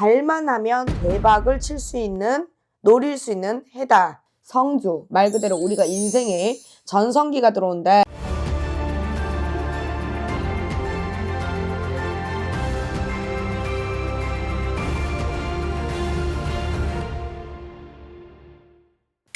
잘만 하면 대박을 칠 수 있는 노릴 수 있는 해다. 성주 말 그대로 우리가 인생에 전성기가 들어온다.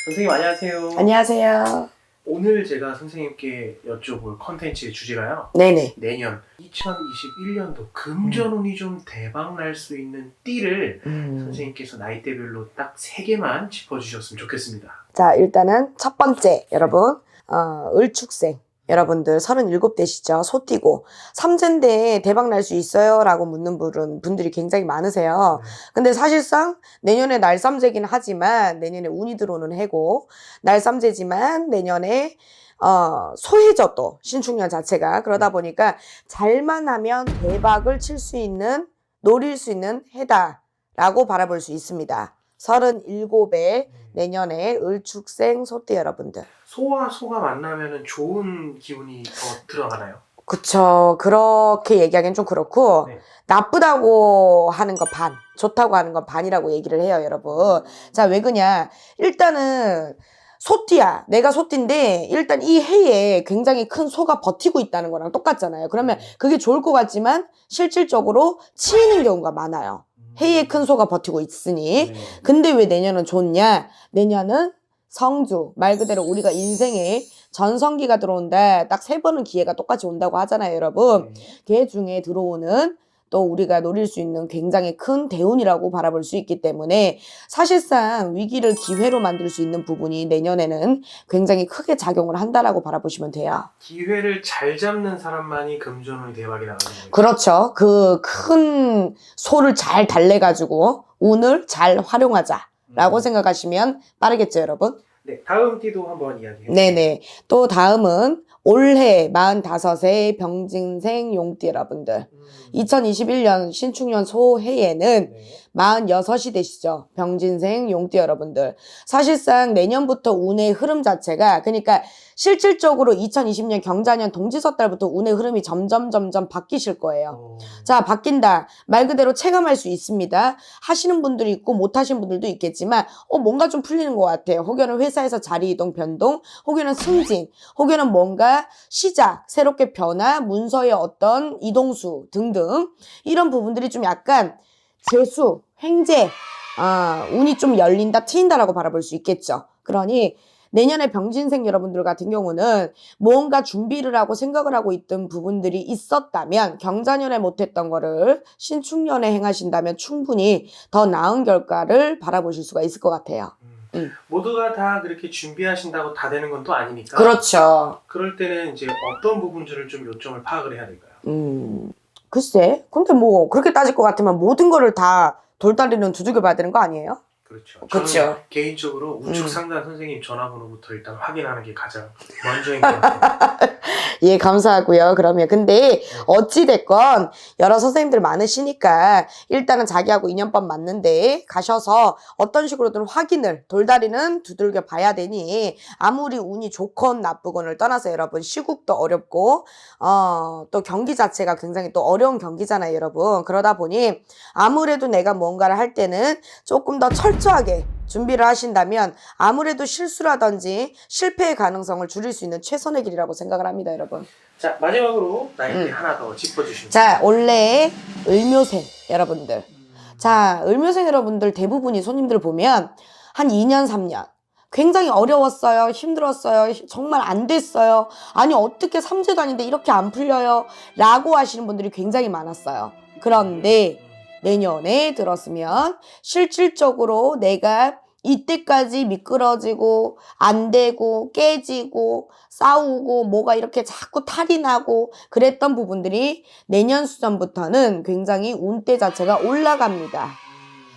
선생님 안녕하세요. 안녕하세요. 오늘 제가 선생님께 여쭤볼 컨텐츠의 주제가요. 네네. 내년 2021년도 금전운이 좀 대박 날 수 있는 띠를 음. 선생님께서 나이대별로 딱 세 개만 짚어주셨으면 좋겠습니다. 자 일단은 첫 번째 여러분 어, 을축생 여러분들 37대시죠? 소띠고. 삼재인데 대박 날 수 있어요? 라고 묻는 분은 분들이 굉장히 많으세요. 근데 사실상 내년에 날삼재긴 하지만 내년에 운이 들어오는 해고 날삼재지만 내년에 어, 소해져 또 신축년 자체가. 그러다 보니까 잘만 하면 대박을 칠 수 있는 노릴 수 있는 해다라고 바라볼 수 있습니다 37에 내년에 을축생 소띠 여러분들. 소와 소가 만나면 좋은 기운이 더 들어가나요? 그쵸. 그렇게 얘기하기엔 좀 그렇고 네. 나쁘다고 하는 거 반 좋다고 하는 건 반이라고 얘기를 해요 여러분. 자 왜 그냐. 일단은 소띠야. 내가 소띠인데 일단 이 해에 굉장히 큰 소가 버티고 있다는 거랑 똑같잖아요. 그러면 그게 좋을 것 같지만 실질적으로 치이는 경우가 많아요 해에 큰 소가 버티고 있으니 네. 근데 왜 내년은 좋냐? 내년은 성주 말 그대로 우리가 인생에 전성기가 들어온다. 딱 세 번은 기회가 똑같이 온다고 하잖아요, 여러분. 네. 그 중에 들어오는 또 우리가 노릴 수 있는 굉장히 큰 대운이라고 바라볼 수 있기 때문에 사실상 위기를 기회로 만들 수 있는 부분이 내년에는 굉장히 크게 작용을 한다라고 바라보시면 돼요. 기회를 잘 잡는 사람만이 금전운이 대박이 나가는 거예요. 그렇죠. 그 큰 소를 잘 달래가지고 운을 잘 활용하자라고 음. 생각하시면 빠르겠죠, 여러분? 네, 다음 띠도 한번 이야기해 주세요. 네네. 또 다음은 올해 45세 병진생 용띠 여러분들. 음. 2021년 신축년 소해에는 네. 46이 되시죠. 병진생 용띠 여러분들. 사실상 내년부터 운의 흐름 자체가 그러니까 실질적으로 2020년 경자년 동지서 달부터 운의 흐름이 점점 점점 바뀌실 거예요. 어. 자, 바뀐다. 말 그대로 체감할 수 있습니다. 하시는 분들이 있고 못 하시는 분들도 있겠지만 어 뭔가 좀 풀리는 것 같아요. 혹여는 회사에서 자리 이동 변동, 혹여는 승진, 혹여는 뭔가 시작, 새롭게 변화, 문서의 어떤 이동수 등등 이런 부분들이 좀 약간 재수, 횡재, 아, 운이 좀 열린다, 트인다라고 바라볼 수 있겠죠. 그러니 내년에 병진생 여러분들 같은 경우는 무언가 준비를 하고 생각을 하고 있던 부분들이 있었다면 경자년에 못했던 거를 신축년에 행하신다면 충분히 더 나은 결과를 바라보실 수가 있을 것 같아요. 음. 음. 모두가 다 그렇게 준비하신다고 다 되는 건 또 아니니까. 그렇죠. 그럴 때는 이제 어떤 부분들을 좀 요점을 파악을 해야 될까요? 음, 글쎄. 근데 뭐 그렇게 따질 것 같으면 모든 거를 다 돌다리는 두들겨 봐야 되는 거 아니에요? 그렇죠. 그렇죠. 저는 개인적으로 우측 음. 상단 선생님 전화번호부터 일단 확인하는 게 가장 먼저인 것 같아요. 예, 감사하고요. 그러면 근데 어찌 됐건 여러 선생님들 많으시니까 일단은 자기하고 인연법 맞는데 가셔서 어떤 식으로든 확인을 돌다리는 두들겨 봐야 되니 아무리 운이 좋건 나쁘건을 떠나서 여러분 시국도 어렵고 어, 또 경기 자체가 굉장히 또 어려운 경기잖아요, 여러분. 그러다 보니 아무래도 내가 뭔가를 할 때는 조금 더 철저 하게 준비를 하신다면 아무래도 실수라든지 실패의 가능성을 줄일 수 있는 최선의 길이라고 생각을 합니다, 여러분. 자 마지막으로 나이대 음. 하나 더 짚어주시면. 자, 원래 을묘생 여러분들. 자, 을묘생 여러분들 대부분이 손님들 보면 한 2년, 3년. 굉장히 어려웠어요. 힘들었어요. 정말 안 됐어요. 아니, 어떻게 삼재도 아닌데 이렇게 안 풀려요. 라고 하시는 분들이 굉장히 많았어요. 그런데 내년에 들었으면 실질적으로 내가 이때까지 미끄러지고 안 되고 깨지고 싸우고 뭐가 이렇게 자꾸 탈이 나고 그랬던 부분들이 내년 수전부터는 굉장히 운대 자체가 올라갑니다.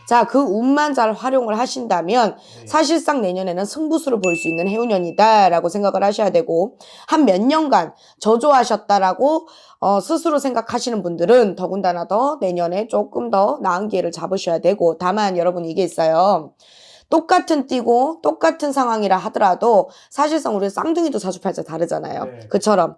자, 그 운만 잘 활용을 하신다면 네. 사실상 내년에는 승부수를 볼 수 있는 해운년이다라고 생각을 하셔야 되고 한 몇 년간 저조하셨다라고 어, 스스로 생각하시는 분들은 더군다나 더 내년에 조금 더 나은 기회를 잡으셔야 되고 다만 여러분 이게 있어요. 똑같은 띠고 똑같은 상황이라 하더라도 사실상 우리 쌍둥이도 사주팔자 다르잖아요. 네. 그처럼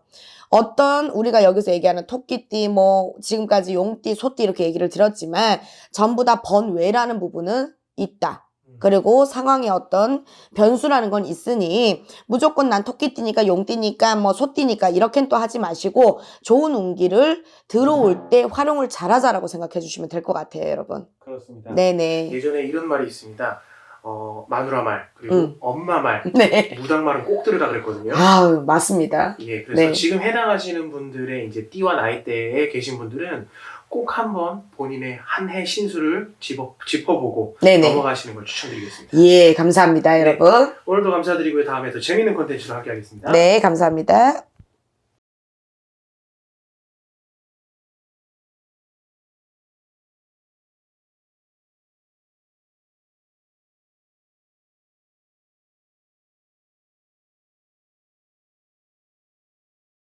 어떤 우리가 여기서 얘기하는 토끼띠 뭐 지금까지 용띠, 소띠 이렇게 얘기를 들었지만 전부 다 번외라는 부분은 있다. 그리고 상황의 어떤 변수라는 건 있으니 무조건 난 토끼띠니까 용띠니까 뭐 소띠니까 이렇게는 또 하지 마시고 좋은 운기를 들어올 때 활용을 잘하자라고 생각해 주시면 될 것 같아요, 여러분. 그렇습니다. 네네. 예전에 이런 말이 있습니다. 어, 마누라 말 그리고 음. 엄마 말, 네. 무당 말은 꼭 들으라 그랬거든요. 아우, 맞습니다. 예, 그래서 네. 지금 해당하시는 분들의 이제 띠와 나이대에 계신 분들은 꼭 한번 본인의 한 해 신수를 짚어, 짚어보고 네네. 넘어가시는 걸 추천드리겠습니다. 예, 감사합니다, 네. 여러분. 오늘도 감사드리고요. 다음에 더 재밌는 콘텐츠로 함께 하겠습니다. 네, 감사합니다.